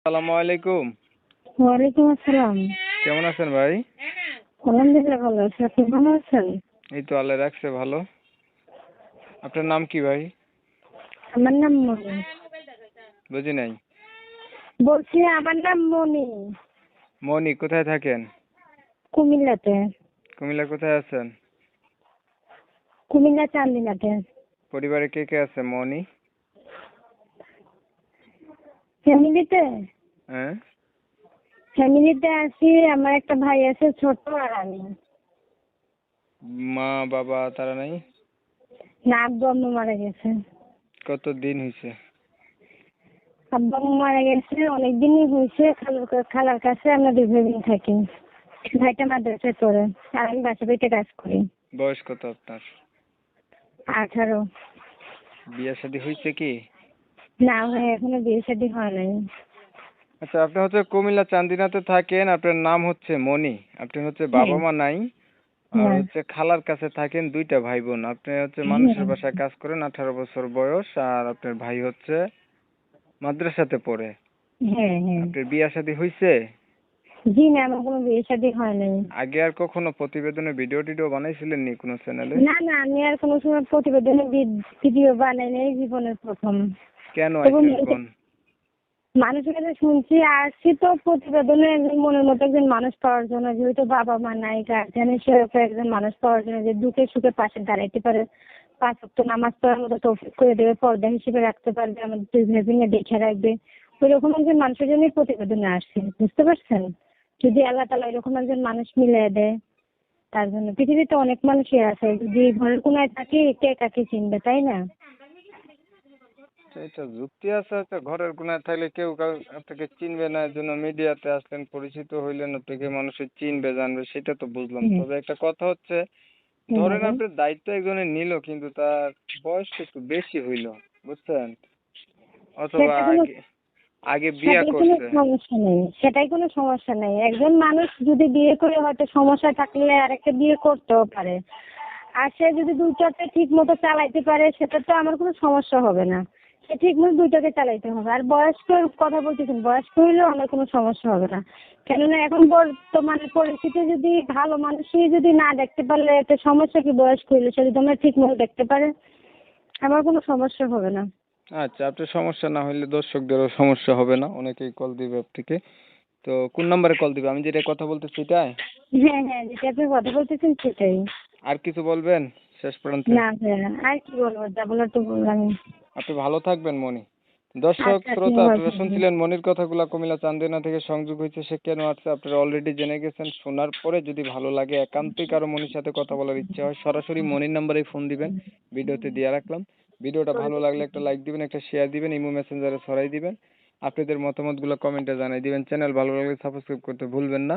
আসসালামু আলাইকুম। ওয়ালাইকুম আসসালাম। কেমন আছেন ভাই? আলহামদুলিল্লাহ ভালো আছি। আপনি ভালো আছেন? এই তো আল্লাহ রাখছে ভালো। আপনার নাম কি ভাই? আমার নাম মনি। বুঝি নাই। বলছি আমার নাম মনি। মনি কোথায় থাকেন? কুমিল্লাতে। কুমিল্লা কোথায় আছেন? কুমিল্লা চান্দিনাতে। পরিবারে কে কে আছে মনি? ফ্যামিলিতে? হ্যাঁ। ফ্যামিলিতে আছি আমার একটা ভাই আছে ছোট আর আমি। মা বাবা তারা নাই? না আব্বু আম্মু মারা গেছে। কত দিন হয়েছে আব্বু আম্মু মারা গেছে অনেক দিনই হয়েছে খালার খালার কাছে আমরা বোন থাকি। ভাইটা মাদ্রাসায় পড়ে আর আমি বাসা বাড়িতে কাজ করি। বয়স কত আপনার? আঠারো। বিয়ে শাদী হয়েছে কি? না ভাই এখনও বিয়ে শাদী হয় নাই। আচ্ছা আপনি হচ্ছে কুমিল্লা চান্দিনাতে থাকেন আপনার নাম হচ্ছে মনি আপনি হচ্ছে বাবা মা নাই আর হ্যাঁ। হচ্ছে খালার কাছে থাকেন দুইটা ভাই বোন আপনি হচ্ছে মানুষের বাসায় কাজ করেন আঠারো বছর বয়স আর আপনার ভাই হচ্ছে মাদ্রাসাতে পড়ে। হ্যাঁ হ্যাঁ। আপনার বিয়ে শাদী হয়েছে জি না আমার কোনো বিয়ে শাদী হয় নাই। আগে আর কখনো প্রতিবেদনে ভিডিও টিডিও বানাইছিলেন নি কোনো চ্যানেলে না না আমি আর কোনো সময় প্রতিবেদনে ভিডিও বানাই নাই জীবনের প্রথম। কেন মানুষের কাছে শুনছি আসছি তো প্রতিবেদনে একজন মনের মতো একজন মানুষ পাওয়ার জন্য যেহেতু বাবা মা নাই গার্জেন হিসেবে একজন মানুষ পাওয়ার জন্য যে দুঃখে সুখে পাশে দাঁড়াইতে পারে পাঁচ ওয়াক্ত নামাজ পড়ার মতো তৌফিক করে দেবে পর্দা হিসেবে রাখতে পারবে আমাদের দুই ভাই বোনে দেখে রাখবে। ওইরকম একজন মানুষের জন্যই প্রতিবেদনে আসছে বুঝতে পারছেন? যদি আল্লাহ তালা এরকম একজন মানুষ মিলে দেয় তার জন্য পৃথিবীতে অনেক মানুষই আছে যদি ঘরের কোনায় থাকে কে কাকে চিনবে তাই না? এটা যুক্তি আছে আচ্ছা ঘরের কোনায় থাকলে কেউ কাউ আপনাকে চিনবে না এর জন্য মিডিয়াতে আসলেন পরিচিত হইলেন আপনাকে মানুষের চিনবে জানবে সেটা তো বুঝলাম। তবে একটা কথা হচ্ছে ধরেন। আপনার দায়িত্ব একজনের নিল কিন্তু তার বয়স একটু বেশি হইল বুঝছেন? অথবা আগে আগে বিয়ে করছে। সমস্যা নেই সেটাই কোনো সমস্যা নেই। একজন মানুষ যদি বিয়ে করে হয়তো সমস্যা থাকলে আরেকটা বিয়ে করতেও পারে। আর সে যদি দুইটাকে ঠিক মতো চালাইতে পারে সেটা তো আমার কোনো সমস্যা হবে না। ঠিক মতো দুইটাকে চালাইতে হবে। আর বয়স্কর কথা বলতেছেন বয়স্ক হইলেও আমার কোনো সমস্যা হবে না। কেননা এখন বর্তমানে পরিস্থিতি যদি ভালো মানুষই যদি না দেখতে পারলে এতে সমস্যা কি বয়স্ক হইলে সে যদি আমরা ঠিক মতো দেখতে পারে আমার কোনো সমস্যা হবে না। আচ্ছা আপনার সমস্যা না হলে দর্শকদেরও সমস্যা হবে না। অনেকেই কল দিবে আপনাকে। তো কোন নাম্বারে কল দিবে? আমি যেটা কথা বলতে সেটাই? হ্যাঁ হ্যাঁ যেটা আপনি কথা বলতেছেন সেটাই। আর কিছু বলবেন? শেষ পর্যন্ত। না ভাইয়া আর কি বলব? যা বলার তো বললাম আপনি ভালো থাকবেন মনি দর্শক আচ্ছা, শ্রোতা আপনারা শুনছিলেন মনির কথাগুলো। কুমিল্লা চান্দিনা থেকে সংযোগ হয়েছে সে কেন আসছে আপনারা অলরেডি জেনে গেছেন। শোনার পরে যদি ভালো লাগে একান্তই কারও মনির সাথে কথা বলার ইচ্ছা হয় সরাসরি মনির নাম্বারে ফোন দিবেন। ভিডিওতে দিয়ে রাখলাম। ভিডিওটা ভালো লাগলে একটা লাইক দিবেন একটা শেয়ার দিবেন ইমো মেসেঞ্জারে ছড়াই দিবেন। আপনাদের মতামতগুলো কমেন্টে জানাই দিবেন। চ্যানেল ভালো লাগলে সাবস্ক্রাইব করতে ভুলবেন না।